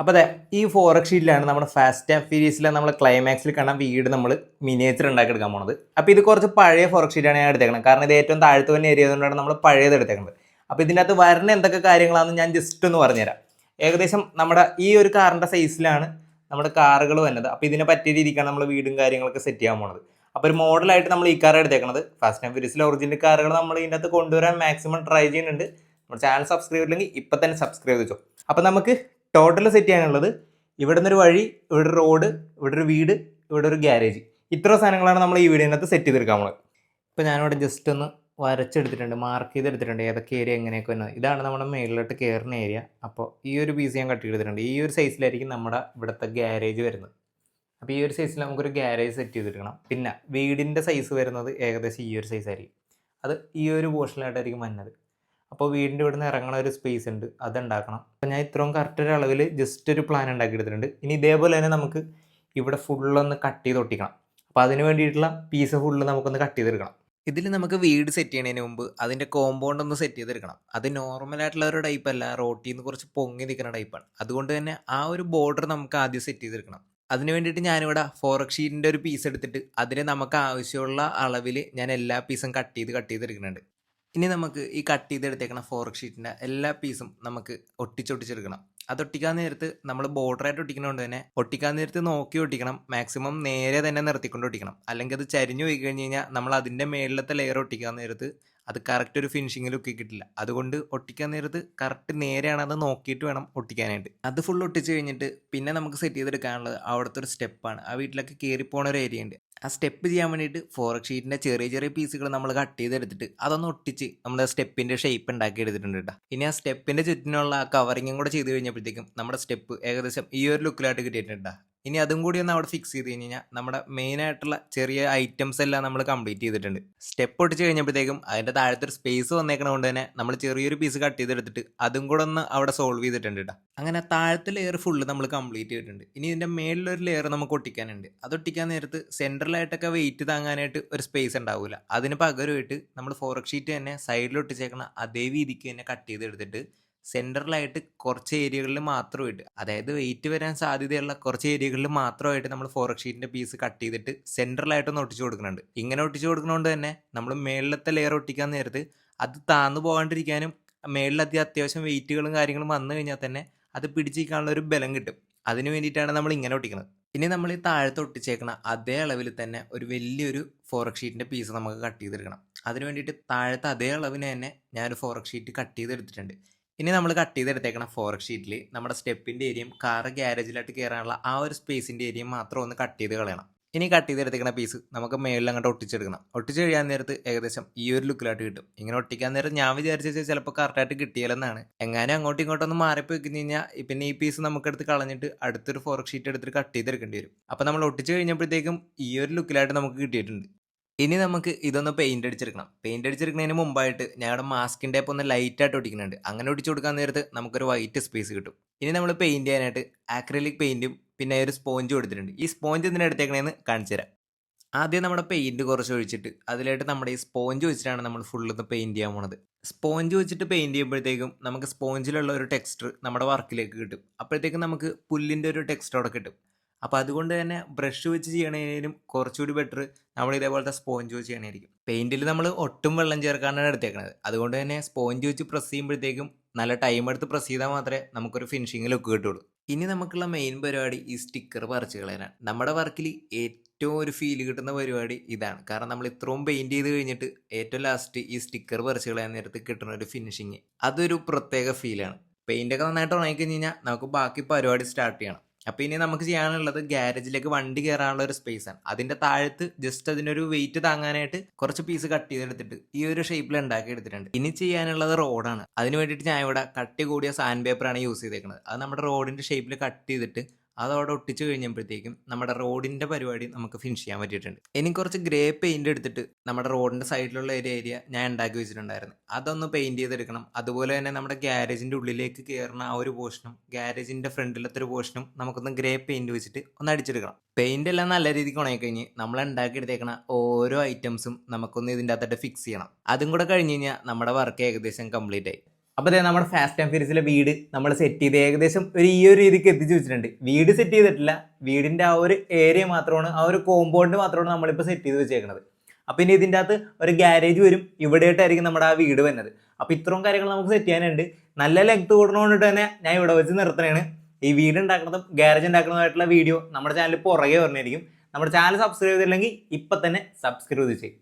അപ്പോൾ അതെ ഈ ഫോറക് ഷീറ്റിലാണ് നമ്മുടെ ഫാസ്റ്റ് ആൻഡ് ഫീരീസിലെ നമ്മൾ ക്ലൈമാക്സിൽ കാണാൻ വീട് നമ്മൾ മിനിയേച്ചർ ഉണ്ടാക്കി എടുക്കാൻ പോണത്. അപ്പോൾ ഇത് കുറച്ച് പഴയ ഫോറക് ഷീറ്റാണ് ഞാൻ എടുത്തേക്കുന്നത് കാരണം ഇത് ഏറ്റവും താഴ്ത്തു തന്നെ ഏരിയ കൊണ്ടാണ് നമ്മൾ പഴയത് എടുത്തേക്കുന്നത് അപ്പോൾ ഇതിന്റെ അകത്ത് വരുന്ന എന്തൊക്കെ കാര്യങ്ങളാണെന്ന് ഞാൻ ജസ്റ്റ് ഒന്ന് പറഞ്ഞുതരാം. ഏകദേശം നമ്മുടെ ഈ ഒരു കാറിന്റെ സൈസിലാണ് നമ്മുടെ കാറുകൾ വരുന്നത് അപ്പോൾ ഇതിനെ പറ്റിയ രീതിക്കാണ് നമ്മൾ വീടും കാര്യങ്ങളൊക്കെ സെറ്റ് ചെയ്യാൻ പോണത്. അപ്പോൾ ഒരു മോഡലായിട്ട് നമ്മൾ ഈ കാർ എടുത്തേക്കുന്നത് ഫാസ്റ്റ് ആൻഡ് ഫീരീസിലെ ഒറിജിനൽ കാറുകൾ നമ്മൾ ഇതിന്റെ അകത്ത് കൊണ്ടുവരാൻ മാക്സിമം ട്രൈ ചെയ്യുന്നുണ്ട്. നമ്മുടെ ചാനൽ സബ്സ്ക്രൈബ് ഇല്ലെങ്കിൽ ഇപ്പം തന്നെ സബ്സ്ക്രൈബ് ചെയ്തു. അപ്പോൾ നമുക്ക് ടോട്ടൽ സെറ്റ് ചെയ്യാനുള്ളത് ഇവിടെ നിന്നൊരു വഴി ഇവിടെ ഒരു റോഡ് ഇവിടെ ഒരു വീട് ഇവിടെ ഒരു ഗ്യാരേജ് ഇത്ര സാധനങ്ങളാണ് നമ്മൾ ഈ വീടിനകത്ത് സെറ്റ് ചെയ്തെടുക്കാൻ പോകുന്നത് ഇപ്പോൾ ഞാനിവിടെ ജസ്റ്റ് ഒന്ന് വരച്ചെടുത്തിട്ടുണ്ട് മാർക്ക് ചെയ്തെടുത്തിട്ടുണ്ട് ഏതൊക്കെ ഏരിയ എങ്ങനെയൊക്കെ വന്നത് ഇതാണ് നമ്മുടെ മേളിലോട്ട് കയറുന്ന ഏരിയ അപ്പോൾ ഈ ഒരു പീസ് ഞാൻ കട്ട് ചെയ്തിട്ടുണ്ട് ഈ ഒരു സൈസിലായിരിക്കും നമ്മുടെ ഇവിടുത്തെ ഗ്യാരേജ് വരുന്നത്. അപ്പോൾ ഈ ഒരു സൈസിൽ നമുക്കൊരു ഗ്യാരേജ് സെറ്റ് ചെയ്തെടുക്കണം. പിന്നെ വീടിന്റെ സൈസ് വരുന്നത് ഏകദേശം ഈ ഒരു സൈസായിരിക്കും അത് ഈ ഒരു പോർഷനിലായിട്ടായിരിക്കും വന്നത്. അപ്പോൾ വീടിന്റെ ഇവിടുന്ന് ഇറങ്ങണ ഒരു സ്പേസ് ഉണ്ട്. അത് ഉണ്ടാക്കണം അപ്പോൾ ഞാൻ ഇത്രയും കറക്റ്റ് ഒരു അളവിൽ ജസ്റ്റ് ഒരു പ്ലാൻ ഉണ്ടാക്കി എടുത്തിട്ടുണ്ട് ഇനി ഇതേപോലെ തന്നെ നമുക്ക് ഇവിടെ ഫുള്ളൊന്ന് കട്ട് ചെയ്ത് ഒട്ടിക്കണം. അപ്പോൾ അതിന് വേണ്ടിയിട്ടുള്ള പീസ് ഫുള്ള് നമുക്കൊന്ന് കട്ട് ചെയ്തെടുക്കണം. ഇതിൽ നമുക്ക് വീട് സെറ്റ് ചെയ്യണതിന് മുമ്പ് അതിന്റെ കോമ്പൗണ്ട് ഒന്ന് സെറ്റ് ചെയ്തെടുക്കണം. അത് നോർമലായിട്ടുള്ള ഒരു ടൈപ്പ് അല്ല. റോട്ടിൽ നിന്ന് കുറച്ച് പൊങ്ങി നിൽക്കുന്ന ടൈപ്പാണ് അതുകൊണ്ട് തന്നെ ആ ഒരു ബോർഡർ നമുക്ക് ആദ്യം സെറ്റ് ചെയ്തെടുക്കണം. അതിന് വേണ്ടിയിട്ട് ഞാനിവിടെ ഫോറക് ഷീറ്റിന്റെ ഒരു പീസ് എടുത്തിട്ട് അതിന് നമുക്ക് ആവശ്യമുള്ള അളവിൽ ഞാൻ എല്ലാ പീസും കട്ട് ചെയ്ത് കട്ട് ചെയ്തെടുക്കുന്നുണ്ട് ഇനി നമുക്ക് ഈ കട്ട് ചെയ്തെടുത്തേക്കണ ഫോർക്ക് ഷീറ്റിന്റെ എല്ലാ പീസും നമുക്ക് ഒട്ടിച്ചൊട്ടിച്ചെടുക്കണം. അത് ഒട്ടിക്കാൻ നേരത്ത് നമ്മൾ ബോർഡറായിട്ട് ഒട്ടിക്കുന്നതുകൊണ്ട് തന്നെ ഒട്ടിക്കാൻ നേരത്ത് നോക്കി ഒട്ടിക്കണം. മാക്സിമം നേരെ തന്നെ നിർത്തിക്കൊണ്ട് ഒട്ടിക്കണം. അല്ലെങ്കിൽ അത് ചരിഞ്ഞു പോയി കഴിഞ്ഞ് കഴിഞ്ഞാൽ നമ്മൾ അതിന്റെ മേളിലത്തെ ലെയർ ഒട്ടിക്കാൻ നേരത്ത് അത് കറക്റ്റ് ഒരു ഫിനിഷിങ്ങിൽ ഒക്കെ കിട്ടില്ല. അതുകൊണ്ട് ഒട്ടിക്കാൻ നേരത്ത് കറക്റ്റ് നേരെയാണ് അത് നോക്കിയിട്ട് വേണം ഒട്ടിക്കാനായിട്ട്. അത് ഫുൾ ഒട്ടിച്ച് കഴിഞ്ഞിട്ട് പിന്നെ നമുക്ക് സെറ്റ് ചെയ്തെടുക്കാനുള്ളത് അവിടുത്തെ ഒരു സ്റ്റെപ്പാണ് ആ വീട്ടിലൊക്കെ കയറി പോണ ഒരു ഏരിയ ഉണ്ട്. ആ സ്റ്റെപ്പ് ചെയ്യാൻ വേണ്ടിയിട്ട് ഫോറക് ഷീറ്റിന്റെ ചെറിയ ചെറിയ പീസുകൾ നമ്മൾ കട്ട് ചെയ്തെടുത്തിട്ട് അതൊന്ന് ഒട്ടിച്ച് നമ്മുടെ സ്റ്റെപ്പിന്റെ ഷേപ്പ് ഉണ്ടാക്കി എടുത്തിട്ടുണ്ട് കേട്ടോ ഇനി ആ സ്റ്റെപ്പിന്റെ ചുറ്റിനുള്ള ആ കവറിങ്ങും കൂടെ ചെയ്ത് കഴിഞ്ഞപ്പോഴത്തേക്കും നമ്മുടെ സ്റ്റെപ്പ് ഏകദേശം ഈ ഒരു ലുക്കിലായിട്ട് കിട്ടിയിട്ടുണ്ട് ഇനി അതും കൂടി ഒന്ന് അവിടെ ഫിക്സ് ചെയ്ത് കഴിഞ്ഞ് കഴിഞ്ഞാൽ നമ്മുടെ മെയിൻ ആയിട്ടുള്ള ചെറിയ ഐറ്റംസ് എല്ലാം നമ്മൾ കംപ്ലീറ്റ് ചെയ്തിട്ടുണ്ട്. സ്റ്റെപ്പ് ഒട്ടിച്ച് കഴിഞ്ഞപ്പോഴത്തേക്കും അതിന്റെ താഴത്തെ ഒരു സ്പേസ് വന്നേക്കണ തന്നെ നമ്മൾ ചെറിയൊരു പീസ് കട്ട് ചെയ്തെടുത്തിട്ട് അതും കൂടെ ഒന്ന് അവിടെ സോൾവ് ചെയ്തിട്ടുണ്ട് കേട്ടോ അങ്ങനെ താഴത്തെ ലെയർ ഫുള്ള് നമ്മൾ കംപ്ലീറ്റ് ചെയ്തിട്ടുണ്ട്. ഇനി ഇതിന്റെ മേളിലൊരു ലെയർ നമുക്ക് ഒട്ടിക്കാനുണ്ട്. അത് ഒട്ടിക്കാൻ നേരത്ത് സെൻട്രലായിട്ടൊക്കെ വെയിറ്റ് താങ്ങാനായിട്ട് ഒരു സ്പേസ് ഉണ്ടാവില്ല അതിന് പകരമായിട്ട് നമ്മൾ ഫോറക് ഷീറ്റ് തന്നെ സൈഡിൽ ഒട്ടിച്ചേക്കണ അതേ രീതിക്ക് തന്നെ കട്ട് ചെയ്തെടുത്തിട്ട് സെന്ററിലായിട്ട് കുറച്ച് ഏരിയകളിൽ മാത്രമായിട്ട് അതായത് വെയിറ്റ് വരാൻ സാധ്യതയുള്ള കുറച്ച് ഏരിയകളിൽ മാത്രമായിട്ട് നമ്മൾ ഫോറക് ഷീറ്റിന്റെ പീസ് കട്ട് ചെയ്തിട്ട് സെന്ററിലായിട്ടൊന്ന് ഒട്ടിച്ചു കൊടുക്കുന്നുണ്ട്. ഇങ്ങനെ ഒട്ടിച്ചു കൊടുക്കുന്നതുകൊണ്ട് തന്നെ നമ്മൾ മേളിലത്തെ ലെയർ ഒട്ടിക്കാൻ നേരത്ത് അത് താന്നു പോകാണ്ടിരിക്കാനും മേളിലത്തെ അത്യാവശ്യം വെയിറ്റുകളും കാര്യങ്ങളും വന്നു കഴിഞ്ഞാൽ തന്നെ അത് പിടിച്ചിരിക്കാനുള്ള ഒരു ബലം കിട്ടും. അതിന് വേണ്ടിയിട്ടാണ് നമ്മൾ ഇങ്ങനെ ഒട്ടിക്കുന്നത്. ഇനി നമ്മൾ ഈ താഴത്ത് ഒട്ടിച്ചേക്കണ അതേ അളവിൽ തന്നെ ഒരു വലിയൊരു ഫോറക് ഷീറ്റിന്റെ പീസ് നമുക്ക് കട്ട് ചെയ്തെടുക്കണം. അതിന് വേണ്ടിയിട്ട് താഴത്തെ അതേ അളവിന് തന്നെ ഞാനൊരു ഫോറക് ഷീറ്റ് കട്ട് ചെയ്തെടുത്തിട്ടുണ്ട്. ഇനി നമ്മൾ കട്ട് ചെയ്തെടുത്തേക്കണ ഫോറക് ഷീറ്റിൽ നമ്മുടെ സ്റ്റെപ്പിന്റെ ഏരിയയും കാറ് ഗ്യാരേജിലായിട്ട് കയറാനുള്ള ആ ഒരു സ്പേസിന്റെ ഏരിയയും മാത്രം ഒന്ന് കട്ട് ചെയ്ത് കളയണം. ഇനി കട്ട് ചെയ്തെടുത്തേക്കണ പീസ് നമുക്ക് മേളിൽ അങ്ങോട്ട് ഒട്ടിച്ചെടുക്കണം. ഒട്ടിച്ച് കഴിയാൻ നേരത്ത് ഏകദേശം ഈ ഒരു ലുക്കിലായിട്ട് കിട്ടും. ഇങ്ങനെ ഒട്ടിക്കാൻ നേരം ഞാൻ വിചാരിച്ച ചിലപ്പോൾ കറക്റ്റായിട്ട് കിട്ടിയാലെന്നാണ്. എങ്ങാനും അങ്ങോട്ടും ഇങ്ങോട്ടും ഒന്ന് മാറിപ്പോയി കഴിഞ്ഞാൽ പിന്നെ ഈ പീസ് നമുക്കെടുത്ത് കളഞ്ഞിട്ട് അടുത്തൊരു ഫോർക്ക് ഷീറ്റ് എടുത്തിട്ട് കട്ട് ചെയ്തെടുക്കേണ്ടി വരും. അപ്പോൾ നമ്മൾ ഒട്ടിച്ച് കഴിഞ്ഞപ്പോഴത്തേക്കും ഈ ഒരു ലുക്കിലായിട്ട് നമുക്ക് കിട്ടിയിട്ടുണ്ട്. ഇനി നമുക്ക് ഇതൊന്ന് പെയിന്റ് അടിച്ചെടുക്കണം. പെയിന്റ് അടിച്ചെടുക്കുന്നതിന് മുമ്പായിട്ട് ഞങ്ങളുടെ മാസ്കിന്റെ ടേപ്പ് ഒന്ന് ലൈറ്റായിട്ട് ഒട്ടിക്കുന്നുണ്ട്. അങ്ങനെ ഒട്ടിച്ചു കൊടുക്കാൻ നേരത്ത് നമുക്കൊരു വൈറ്റ് സ്പേസ് കിട്ടും. ഇനി നമ്മൾ പെയിന്റ് ചെയ്യാനായിട്ട് ആക്രിലിക് പെയിന്റും പിന്നെ ഒരു സ്പോഞ്ചും എടുത്തിട്ടുണ്ട്. ഈ സ്പോഞ്ച് ഇതിനെ എടുത്തേക്കണേന്ന് കാണിച്ചു തരാം. ആദ്യം നമ്മുടെ പെയിന്റ് കുറച്ച് ഒഴിച്ചിട്ട് അതിലായിട്ട് നമ്മുടെ ഈ സ്പോഞ്ച് വെച്ചിട്ടാണ് നമ്മൾ ഫുള്ള് ഒന്ന് പെയിന്റ് ചെയ്യാൻ പോണത്. സ്പോഞ്ച് വെച്ചിട്ട് പെയിന്റ് ചെയ്യുമ്പോഴത്തേക്കും നമുക്ക് സ്പോഞ്ചിലുള്ള ഒരു ടെക്സ്റ്റർ നമ്മുടെ വർക്കിലേക്ക് കിട്ടും. അപ്പോഴത്തേക്കും നമുക്ക് പുല്ലിന്റെ ഒരു ടെക്സ്റ്റർ അവിടെ കിട്ടും. അപ്പോൾ അതുകൊണ്ട് തന്നെ ബ്രഷ് വെച്ച് ചെയ്യണതിനും കുറച്ചുകൂടി ബെറ്റർ നമ്മൾ ഇതേപോലത്തെ സ്പോഞ്ച് വെച്ച് ചെയ്യണമായിരിക്കും പെയിന്റിൽ നമ്മൾ ഒട്ടും വെള്ളം ചേർക്കാനാണ് എടുത്തേക്കുന്നത് അതുകൊണ്ട് തന്നെ സ്പോഞ്ച് വെച്ച് പ്രസ് ചെയ്യുമ്പോഴത്തേക്കും നല്ല ടൈം എടുത്ത് പ്രസ് ചെയ്താൽ മാത്രമേ നമുക്കൊരു ഫിനിഷിംഗ് ലുക്ക് കിട്ടുള്ളൂ. ഇനി നമുക്കുള്ള മെയിൻ പരിപാടി ഈ സ്റ്റിക്കർ പറിച്ച് കളയാനാണ് നമ്മുടെ വർക്കിൽ ഏറ്റവും ഒരു ഫീൽ കിട്ടുന്ന പരിപാടി ഇതാണ്. കാരണം നമ്മൾ ഇത്രയും പെയിന്റ് ചെയ്ത് കഴിഞ്ഞിട്ട് ഏറ്റവും ലാസ്റ്റ് ഈ സ്റ്റിക്കർ പറിച്ച് കളയാൻ നേരത്ത് കിട്ടുന്ന ഒരു ഫിനിഷിങ് അതൊരു പ്രത്യേക ഫീലാണ് പെയിന്റ് ഒക്കെ നന്നായിട്ട് ഉണങ്ങി കഴിഞ്ഞ് കഴിഞ്ഞാൽ നമുക്ക് ബാക്കി പരിപാടി സ്റ്റാർട്ട് ചെയ്യണം. അപ്പോൾ ഇനി നമുക്ക് ചെയ്യാനുള്ളത് ഗ്യാരേജിലേക്ക് വണ്ടി കയറാനുള്ള ഒരു സ്പേസ് ആണ്. അതിന്റെ താഴത്ത് ജസ്റ്റ് അതിനൊരു വെയിറ്റ് താങ്ങാനായിട്ട് കുറച്ച് പീസ് കട്ട് ചെയ്തെടുത്തിട്ട് ഈ ഒരു ഷേപ്പിൽ ഉണ്ടാക്കി എടുത്തിട്ടുണ്ട്. ഇനി ചെയ്യാനുള്ളത് റോഡാണ് അതിന് വേണ്ടിയിട്ട് ഞാൻ ഇവിടെ കട്ടി കൂടിയ സാൻഡ് പേപ്പറാണ് യൂസ് ചെയ്തേക്കുന്നത് അത് നമ്മുടെ റോഡിന്റെ ഷേപ്പിൽ കട്ട് ചെയ്തിട്ട് അത് അവിടെ ഒട്ടിച്ചു കഴിഞ്ഞപ്പോഴത്തേക്കും നമ്മുടെ റോഡിന്റെ പരിപാടി നമുക്ക് ഫിനിഷ് ചെയ്യാൻ പറ്റിയിട്ടുണ്ട്. ഇനി കുറച്ച് ഗ്രേ പെയിന്റ് എടുത്തിട്ട് നമ്മുടെ റോഡിന്റെ സൈഡിലുള്ള ഒരു ഏരിയ ഞാൻ ഉണ്ടാക്കി വെച്ചിട്ടുണ്ടായിരുന്നു. അതൊന്ന് പെയിന്റ് ചെയ്തെടുക്കണം. അതുപോലെ തന്നെ നമ്മുടെ ഗ്യാരേജിന്റെ ഉള്ളിലേക്ക് കയറുന്ന ആ ഒരു പോർഷനും ഗ്യാരേജിന്റെ ഫ്രണ്ടിലത്തെ ഒരു പോർഷനും നമുക്കൊന്ന് ഗ്രേ പെയിന്റ് വെച്ചിട്ട് ഒന്ന് അടിച്ചെടുക്കണം. പെയിന്റ് എല്ലാം നല്ല രീതിക്ക് ഉണങ്ങിക്കഴിഞ്ഞ് നമ്മൾ ഉണ്ടാക്കിയെടുത്തേക്കണ ഓരോ ഐറ്റംസും നമുക്കൊന്ന് ഇതിന്റെ അകത്തായിട്ട് ഫിക്സ് ചെയ്യണം. അതും കൂടെ കഴിഞ്ഞ് കഴിഞ്ഞാൽ നമ്മുടെ വർക്ക് ഏകദേശം കംപ്ലീറ്റ് ആയി. അപ്പോൾ അതെ നമ്മുടെ ഫാസ്റ്റ് ആൻഡ് ഫീരീസിലെ വീട് നമ്മൾ സെറ്റ് ചെയ്ത് ഏകദേശം ഒരു ഈ ഒരു രീതിക്ക് എത്തിച്ചു വെച്ചിട്ടുണ്ട്. വീട് സെറ്റ് ചെയ്തിട്ടില്ല. വീടിന്റെ ആ ഒരു ഏരിയ മാത്രമാണ് ആ ഒരു കോമ്പൗണ്ട് മാത്രമാണ് നമ്മളിപ്പോൾ സെറ്റ് ചെയ്ത് വെച്ചേക്കുന്നത് അപ്പോൾ ഇനി ഇതിന്റെ അകത്ത് ഒരു ഗ്യാരേജ് വരും. ഇവിടെയായിട്ടായിരിക്കും നമ്മുടെ ആ വീട് വരുന്നത് അപ്പോൾ ഇത്രയും കാര്യങ്ങൾ നമുക്ക് സെറ്റ് ചെയ്യാനുണ്ട്. നല്ല ലെങ്ത് കൂടുന്നതുകൊണ്ട് തന്നെ ഞാൻ ഇവിടെ വെച്ച് നിർത്തണേണ് ഈ വീട് ഉണ്ടാക്കുന്നതും ഗ്യാരേജ് ഉണ്ടാക്കുന്നതുമായിട്ടുള്ള വീഡിയോ നമ്മുടെ ചാനലിൽ പുറകെ പറഞ്ഞിരിക്കും നമ്മുടെ ചാനൽ സബ്സ്ക്രൈബ് ചെയ്തില്ലെങ്കിൽ ഇപ്പം തന്നെ സബ്സ്ക്രൈബ് ചെയ്യും